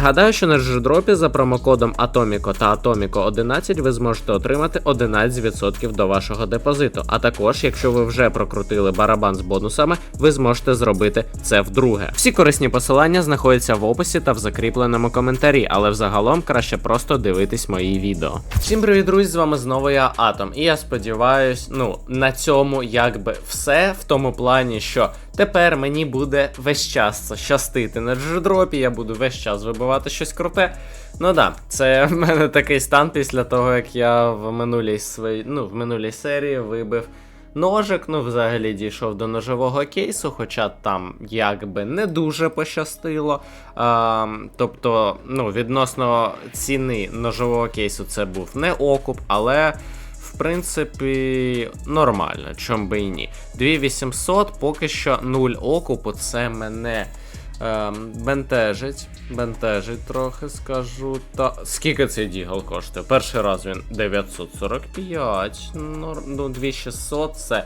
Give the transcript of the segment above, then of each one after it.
Нагадаю, що на джедропі за промокодом Atomico та Atomico 11 ви зможете отримати 11% до вашого депозиту. А також, якщо ви вже прокрутили барабан з бонусами, ви зможете зробити це вдруге. Всі корисні посилання знаходяться в описі та в закріпленому коментарі, але взагалом краще просто дивитись мої відео. Всім привіт, друзі! З вами знову я Атом. І я сподіваюсь, ну на цьому якби все в тому плані, що тепер мені буде весь час щастити на джедропі, я буду весь час вибивати щось круте. Ну да, це в мене такий стан після того, як я в минулій своїй, ну, в минулій серії вибив ножик, ну, взагалі дійшов до ножового кейсу, хоча там якби не дуже пощастило. А, тобто, ну, відносно ціни ножового кейсу це був не окуп, але. Принципі, нормально, чом би і ні. 2800, поки що 0 окупу, це мене ем, бентежить. Бентежить трохи, скажу. Та скільки цей дігл коштує? Перший раз він 945, нор- ну 2600 це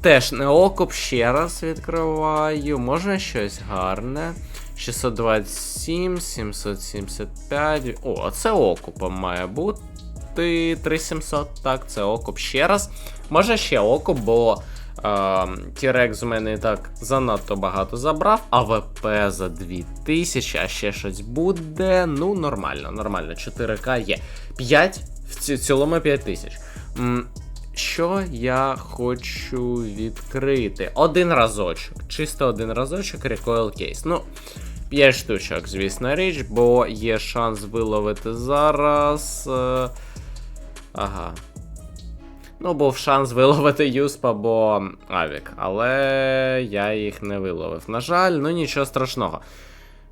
теж не окуп. Ще раз відкриваю. Може щось гарне. 627, 775. О, це окупом має бути. 3700, так, це окуп ще раз. Може ще окуп, бо Тірекс у мене і так занадто багато забрав, а ВП за 2000, а ще щось буде. Ну, нормально, нормально. 4К є. 5, в ці- цілому 5000. М, Що я хочу відкрити? Один разочок. Чисто один разочок Recoil Case. Ну, 5 штучок, звісно річ, бо є шанс виловити зараз. Е, Ага. Ну, був шанс виловити Юсп або Авік, але я їх не виловив. На жаль, ну нічого страшного.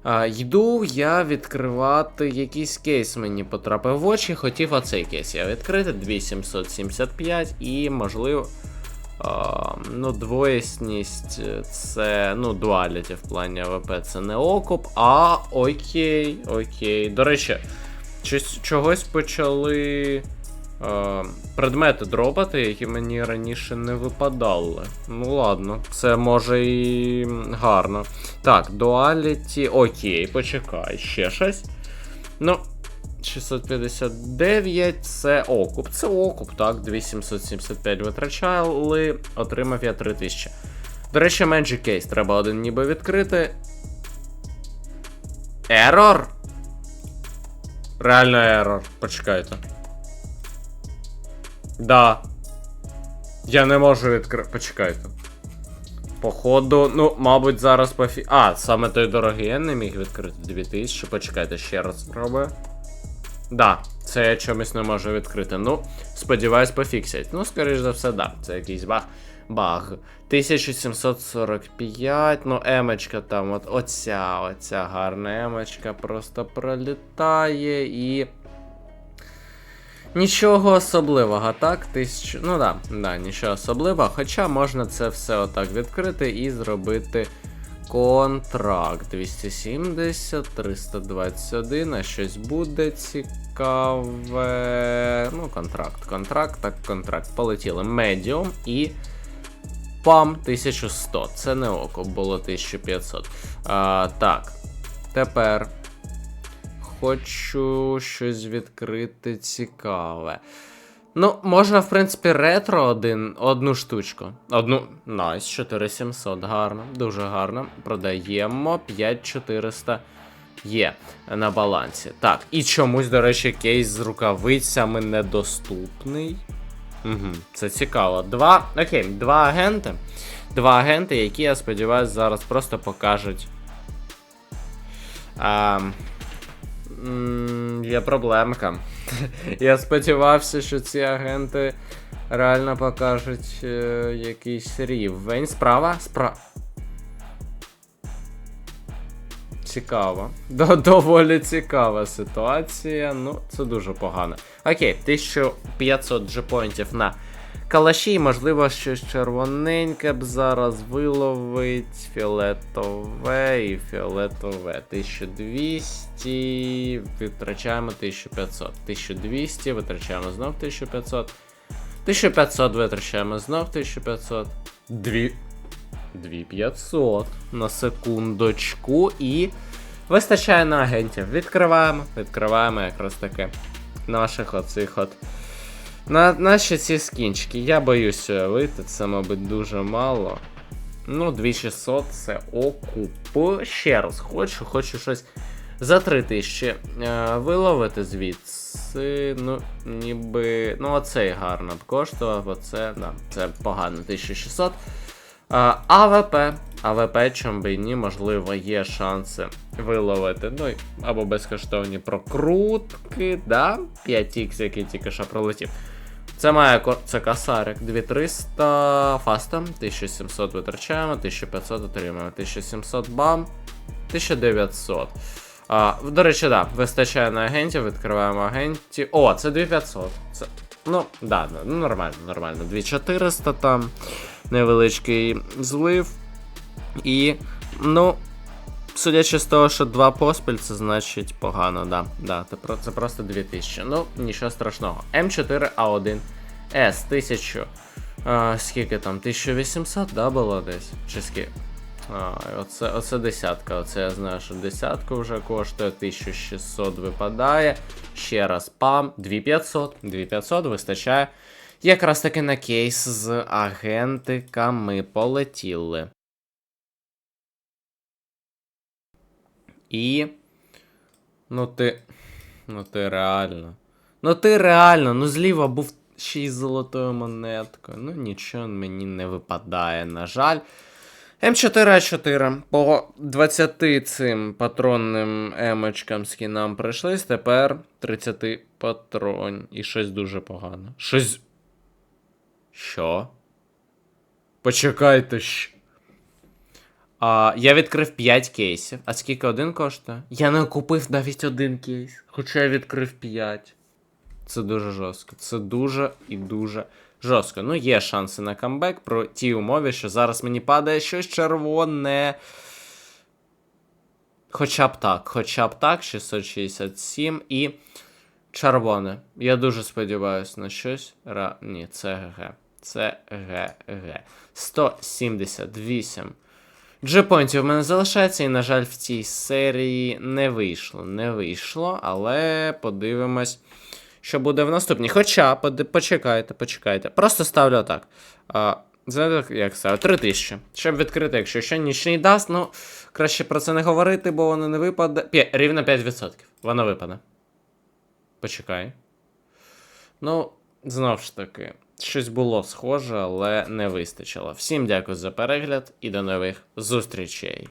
А, йду я відкривати якийсь кейс мені потрапив в очі. Хотів оцей кейс я відкрити 2775 і, можливо. А, ну, двоєсність це. Ну, дуаліті в плані АВП це не окуп. А, окей, окей. До речі, чогось почали е, предмети дропати, які мені раніше не випадали. Ну ладно, це може і гарно. Так, дуаліті. Окей, почекай, ще щось. Ну. 659 це окуп. Це окуп, так, 2775 витрачали, отримав я 3000. До речі, Magic Case треба один ніби відкрити. Ерор? Реально ерор. Почекайте. Да. Я не можу відкрити. Почекайте. Походу, ну, мабуть, зараз по фі. А, саме той дорогий я не міг відкрити 2000. Почекайте, ще раз спробую. Да, це я чомусь не можу відкрити. Ну, сподіваюсь, пофіксять. Ну, скоріш за все, да. Це якийсь баг. Баг. 1745, ну, емочка там, от оця, оця гарна емочка просто пролітає і. Нічого особливого, так? Тисячу. Ну да, да, нічого особливого. Хоча можна це все отак відкрити і зробити контракт. 270, 321, а щось буде цікаве. Ну, контракт, контракт, так, контракт. Полетіли. Медіум і. Пам 1100. Це не око, було 1500. А, так. Тепер хочу щось відкрити цікаве. Ну, можна, в принципі, ретро один, одну штучку. Одну. Найс, 4700, гарно, дуже гарно. Продаємо 5400 є на балансі. Так, і чомусь, до речі, кейс з рукавицями недоступний. Угу, це цікаво. Два. Окей, два агенти. Два агенти, які, я сподіваюся, зараз просто покажуть. А, є проблемка. Я сподівався, що ці агенти реально покажуть е, якийсь рівень. Справа? Справа. Цікаво. До, доволі цікава ситуація. Ну, це дуже погано. Окей, 1500 джепоінтів на калаші, можливо, щось червоненьке б зараз виловить. Фіолетове і фіолетове. 1200. Витрачаємо 1500. 1200, витрачаємо знов 1500. 1500 витрачаємо знов 1500. Дві. 2500 на секундочку і Вистачає на агентів. Відкриваємо, відкриваємо якраз таки наших оцих от. На наші ці скінчики. Я боюсь уявити, це, мабуть, дуже мало. Ну, 2600 це окуп. Ще раз хочу, хочу щось за 3000 е, виловити звідси. Ну, ніби. Ну, оцей гарно б коштував, оце, да, це погано, 1600. А, АВП. АВП, чим би ні, можливо, є шанси виловити. Ну, або безкоштовні прокрутки, да? 5х, який тільки що пролетів. Це має це касарик 2300 фаста, 1700 витрачаємо, 1500 отримаємо, 1700 бам, 1900. А, до речі, да, вистачає на агентів, відкриваємо агентів. О, це 2500. Це, ну, да, да, ну нормально, нормально. 2400 там, невеличкий злив. І, ну, судячи з того, що два поспіль, це значить погано, да. да це, просто 2000. Ну, нічого страшного. М4А1 С 1000. А, скільки там? 1800, да, було десь? Чи скільки? А, оце, оце десятка. Оце я знаю, що десятку вже коштує. 1600 випадає. Ще раз пам. 2500. 2500 вистачає. Якраз таки на кейс з агентиками полетіли. І. Ну ти. Ну ти реально. Ну ти реально, ну зліва був ще й золотою монеткою. Ну нічого мені не випадає, на жаль. М4А4 по 20 цим патронним емочкам скінам прийшлись, тепер 30 патрон. І щось дуже погано. Щось. Що? Почекайте що. А, я відкрив 5 кейсів. А скільки один коштує? Я не купив навіть один кейс, хоча я відкрив 5. Це дуже жорстко. Це дуже і дуже жорстко. Ну, є шанси на камбек про тій умові, що зараз мені падає щось червоне. Хоча б так, хоча б так, 667 і червоне. Я дуже сподіваюся на щось. Ра... Ні, це ГГ. Це ГГ. 178. Джепонтів в мене залишається, і, на жаль, в цій серії не вийшло. Не вийшло, але подивимось, що буде в наступній. Хоча, почекайте, почекайте. Просто ставлю отак. Знаєте, як ставлю? 3000. Щоб відкрити, якщо ще нічний даст, ну, краще про це не говорити, бо воно не випаде. П'я... Рівно 5%. Воно випаде. Почекай. Ну, знов ж таки, щось було схоже, але не вистачило. Всім дякую за перегляд і до нових зустрічей.